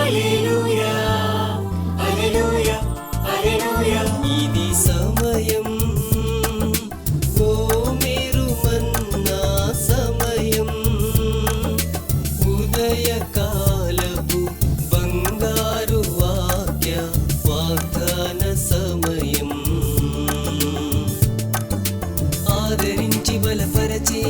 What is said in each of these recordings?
హల్లెలూయా హల్లెలూయా హల్లెలూయా ఇది సమయం ఓ మీరు మన్నా సమయం ఉదయకాలపు బంగారు వాక్య వాగ్దాన సమయం ఆదరించి బలపరచే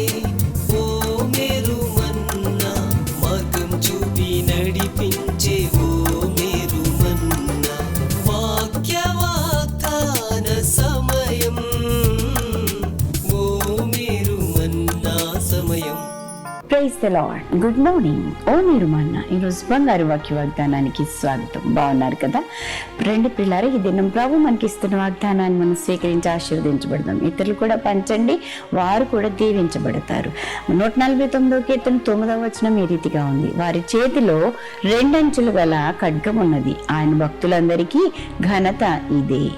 praise the Lord. Good morning. ఓ మీరు మన్న ఈరోజు బంగారు వాక్య వాగ్దానానికి స్వాగతం. బాగున్నారు కదా? రెండు పిల్లలు ఈ దినం ప్రభు మనకి ఇస్తున్న వాగ్దానాన్ని మనం స్వీకరించి ఆశీర్వదించబడదాం. ఇతరులు కూడా పంచండి వారు కూడా దీవించబడతారు. నూట నలభై తొమ్మిదో కీర్తన తొమ్మిదవ వచనం ఈ రీతిగా ఉంది. వారి చేతిలో రెండంచులు గల ఖడ్గం ఉన్నది. ఆయన భక్తులందరికీ ఘనత ఇదే.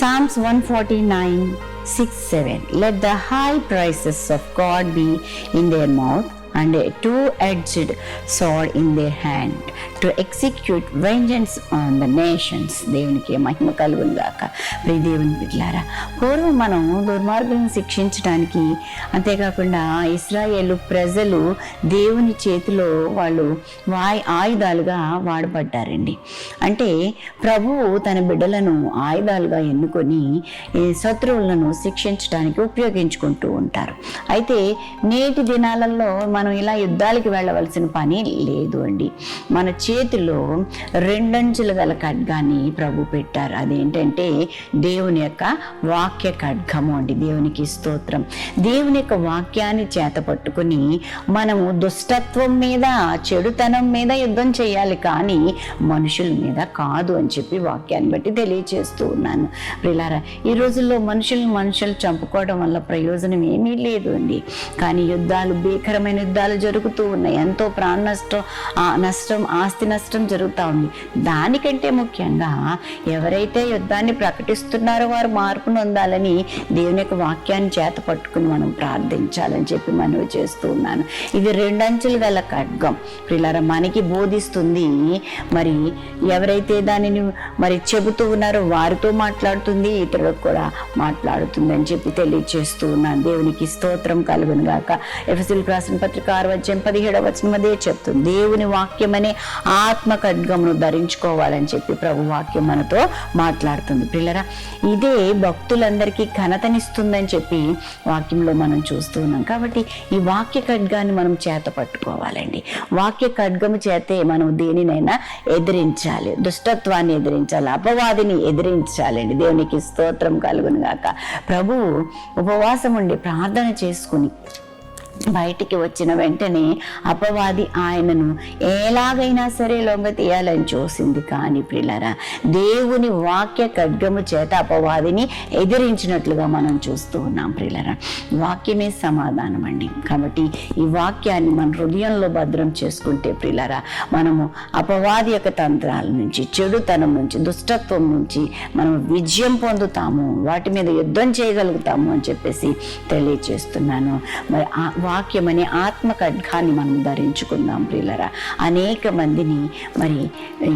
Psalms one forty nine. 6 7. Let the high prices of God be in their mouth and a two edged sword in their hand to execute vengeance on the nations. దేవునికి మహిమ కలుగును గాక. ప్రియ దేవుని బిడ్లారా పూర్వం మనం దుర్మార్గులను శిక్షించడానికి అంతేకాకుండా ఇస్రాయేలు ప్రజలు దేవుని చేతిలో వాళ్ళు వాయ్ ఆయుధాలుగా వాడబడ్డారండి. అంటే ప్రభువు తన బిడ్డలను ఆయుధాలుగా ఎన్నుకొని శత్రువులను శిక్షించడానికి ఉపయోగించుకుంటూ ఉంటారు. అయితే నేటి దినాలలో మన ఇలా యుద్ధాలకి వెళ్ళవలసిన పని లేదు అండి. మన చేతిలో రెండంచులు గల ఖడ్గాన్ని ప్రభు పెట్టారు. అదేంటంటే దేవుని యొక్క వాక్య ఖడ్గము అండి. దేవునికి స్తోత్రం. దేవుని యొక్క వాక్యాన్ని చేత పట్టుకుని మనము దుష్టత్వం మీద చెడుతనం మీద యుద్ధం చేయాలి కానీ మనుషుల మీద కాదు అని చెప్పి వాక్యాన్ని బట్టి తెలియచేస్తూ ఉన్నాను. ప్రిలారా ఈ రోజుల్లో మనుషులు మనుషులు చంపుకోవడం వల్ల ప్రయోజనం ఏమీ లేదు అండి. కానీ యుద్ధాలు భీకరమైన యుద్ధాలు జరుగుతూ ఉన్నాయి. ఎంతో ప్రాణ నష్టం ఆ నష్టం ఆస్తి నష్టం జరుగుతూ ఉంది. దానికంటే ముఖ్యంగా ఎవరైతే యుద్ధాన్ని ప్రకటిస్తున్నారో వారు మార్పు నొందాలని దేవుని యొక్క వాక్యాన్ని చేత పట్టుకుని మనం ప్రార్థించాలని చెప్పి మనవి చేస్తూ ఉన్నాను. ఇది రెండంచులు గల ఖడ్గం. పిల్లల మనకి బోధిస్తుంది మరి ఎవరైతే దానిని మరి చెబుతూ ఉన్నారో వారితో మాట్లాడుతుంది ఇతరులకు కూడా మాట్లాడుతుంది అని చెప్పి తెలియజేస్తూ ఉన్నాను. దేవునికి స్తోత్రం కలుగును గాక. ఎఫ్ఎస్ఎల్ రాసిన పత్రిక ఆరు వచ్చం పదిహేడవ వచనం అదే చెప్తుంది. దేవుని వాక్యం అనే ఆత్మ ఖడ్గమును ధరించుకోవాలని చెప్పి ప్రభు వాక్యం మనతో మాట్లాడుతుంది. పిల్లరా ఇదే భక్తులందరికీ ఘనతనిస్తుందని చెప్పి వాక్యంలో మనం చూస్తూ ఉన్నాం. కాబట్టి ఈ వాక్య ఖడ్గాన్ని మనం చేత పట్టుకోవాలండి. వాక్య ఖడ్గము చేతే మనం దేనినైనా ఎదిరించాలి. దుష్టత్వాన్ని ఎదిరించాలి. అపవాదిని ఎదిరించాలండి. దేవునికి స్తోత్రం కలుగును గాక. ప్రభువు ఉపవాసం ఉండి ప్రార్థన చేసుకుని బయటికి వచ్చిన వెంటనే అపవాది ఆయనను ఎలాగైనా సరే లొంగ తీయాలని చూసింది. కానీ పిల్లరా దేవుని వాక్య ఖడ్గము చేత అపవాదిని ఎదిరించినట్లుగా మనం చూస్తూ ఉన్నాం ప్రిలరా. వాక్యమే సమాధానం అండి. కాబట్టి ఈ వాక్యాన్ని మన హృదయంలో భద్రం చేసుకుంటే ప్రిలరా మనము అపవాది యొక్క తంత్రాల నుంచి చెడుతనం నుంచి దుష్టత్వం నుంచి మనం విజయం పొందుతాము. వాటి మీద యుద్ధం చేయగలుగుతాము అని చెప్పేసి తెలియచేస్తున్నాను. మరి వాక్యం అనే ఆత్మ ఖడ్గాన్ని మనం ధరించుకుందాం ప్రిల్లరా అనేక మందిని మరి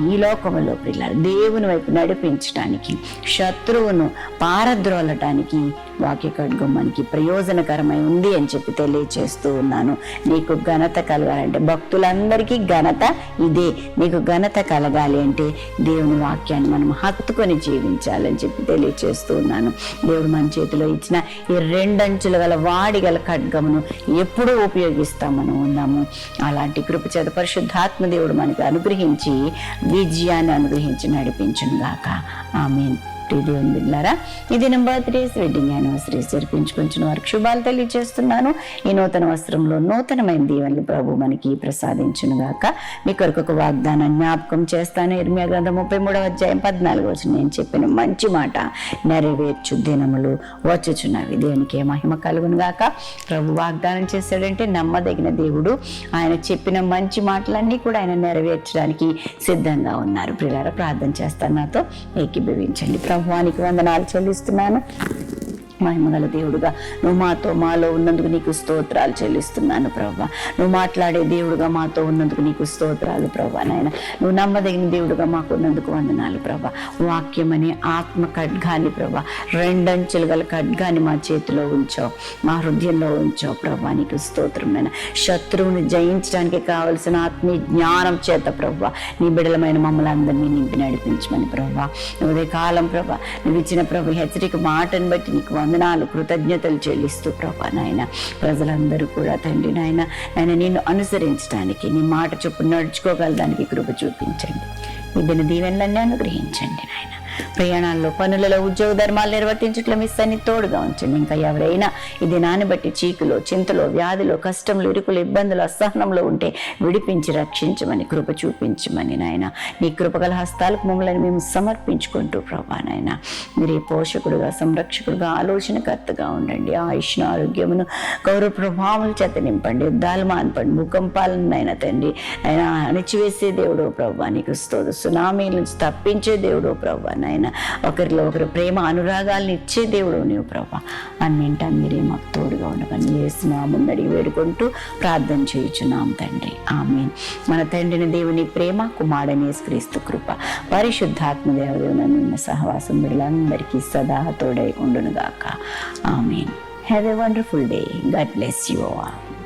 ఈ లోకంలో ప్రిల్లర దేవుని వైపు నడిపించడానికి శత్రువును పారద్రోలటానికి వాక్య ఖడ్గం మనకి ప్రయోజనకరమై ఉంది అని చెప్పి తెలియచేస్తూ ఉన్నాను. నీకు ఘనత కలగాలంటే భక్తులందరికీ ఘనత ఇదే. నీకు ఘనత కలగాలి అంటే దేవుని వాక్యాన్ని మనం హత్తుకొని జీవించాలని చెప్పి తెలియచేస్తూ ఉన్నాను. దేవుడు మన చేతిలో ఇచ్చిన ఈ రెండంచుల గల వాడి గల ఖడ్గమును ఎప్పుడూ ఉపయోగిస్తాం మనం ఉన్నాము. అలాంటి కృపచేత పరిశుద్ధాత్మ దేవుడు మనకు అనుగ్రహించి విజయాన్ని అనుగ్రహించి నడిపించును గాక ఆమెను. దేవుని బిడ్డారా ఇది నెంబర్ త్రీ వెడ్డింగ్ యానివర్సరీ జరిపించుకుంటున్న వారికి శుభాలు తెలియజేస్తున్నాను. ఈ నూతన వస్త్రంలో నూతనమైన దీవెనలు ప్రభు మనకి ప్రసాదించును గాక. మీ కొరకు ఒక వాగ్దానం జ్ఞాపకం చేస్తాను. ఇర్మియా గ్రంథం ముప్పై మూడవ అధ్యాయం పద్నాలుగు వచ్చిన నేను చెప్పిన మంచి మాట నెరవేర్చు దినములు వచ్చుచున్నవి. దేవునికి మహిమ కలుగును గాక. ప్రభు వాగ్దానం చేశాడంటే నమ్మదగిన దేవుడు. ఆయన చెప్పిన మంచి మాటలన్నీ కూడా ఆయన నెరవేర్చడానికి సిద్ధంగా ఉన్నారు. ప్రిలారా ప్రార్థన చేస్తాను నాతో. ఏకీభవించండి. ప్రభువానికి వందనాలు చెల్లిస్తున్నాను మహిమగల దేవుడుగా. నువ్వు మాతో మాలో ఉన్నందుకు నీకు స్తోత్రాలు చెల్లిస్తున్నాను ప్రభా నువ్వు మాట్లాడే దేవుడుగా మాతో ఉన్నందుకు నీకు స్తోత్రాలు ప్రభా నాయన. నువ్వు నమ్మదగిన దేవుడుగా మాకు ఉన్నందుకు వందనాలు ప్రభా వాక్యం అనే ఆత్మ ఖడ్గాని ప్రభా రెండంచెలు గల ఖడ్గాని మా చేతిలో ఉంచావు. మా హృదయంలో ఉంచావు ప్రభా నీకు స్తోత్రమైన శత్రువుని జయించడానికి కావలసిన ఆత్మీయ జ్ఞానం చేత ప్రభా నీ బిడలమైన మమ్మల్ని అందరినీ నింపి నడిపించమని ప్రభా నువ్వు కాలం ప్రభా నువ్వు ఇచ్చిన ప్రభు హెచ్చరిక మాటను బట్టి నీకు వందనాలు కృతజ్ఞతలు చెల్లిస్తూ ప్రభా నాయన ప్రజలందరూ కూడా తండ్రి నాయన ఆయన నిన్ను అనుసరించడానికి నీ మాట చొప్పున నడుచుకోగలదానికి కృప చూపించండి. ఇద్దరు దీవెనలన్నీ అనుగ్రహించండి నాయన. ప్రయాణాల్లో పనులలో ఉద్యోగ ధర్మాలు నిర్వర్తించట్లో మీ సన్ని తోడుగా ఉంచండి. ఇంకా ఎవరైనా ఈ దినాన్ని బట్టి చీకులో చింతలో వ్యాధిలో కష్టంలో ఇరుకులు ఇబ్బందులు అసహనంలో ఉంటే విడిపించి రక్షించమని కృప చూపించమని నాయన. నీ కృపగల హస్తాలకు మమ్మల్ని మేము సమర్పించుకుంటూ ప్రభా నాయన. మీరు ఈ పోషకుడుగా సంరక్షకుడుగా ఆలోచనకర్తగా ఉండండి. ఆయుష్ను ఆరోగ్యమును గౌరవ ప్రభావం చేత నింపండి. యుద్ధాలు మాన్పండి. భూకంపాలను నాయన తండ్రి. ఆయన అణిచివేసే దేవుడో ప్రభా నీకు స్తోదు సునామీ నుంచి తప్పించే దేవుడు ప్రభా నాయన. ఒకరిలో ఒకరు ప్రేమ అనురాగాలను ఇచ్చే దేవుడు నీవు ప్రభా. అన్నింటా మీరే మాకు తోడుగా ఉండమని చేస్తున్నాము అడిగి వేడుకుంటూ ప్రార్థన చేయుచున్నాం తండ్రి. ఆమె మన తండ్రిని దేవుని ప్రేమ కుమారుడని క్రీస్తు కృప పరిశుద్ధాత్మ దేవదేవుని సహవాసం బిడ్డలందరికీ సదా తోడై ఉండునుగాక. ఆమె have a wonderful day God bless you all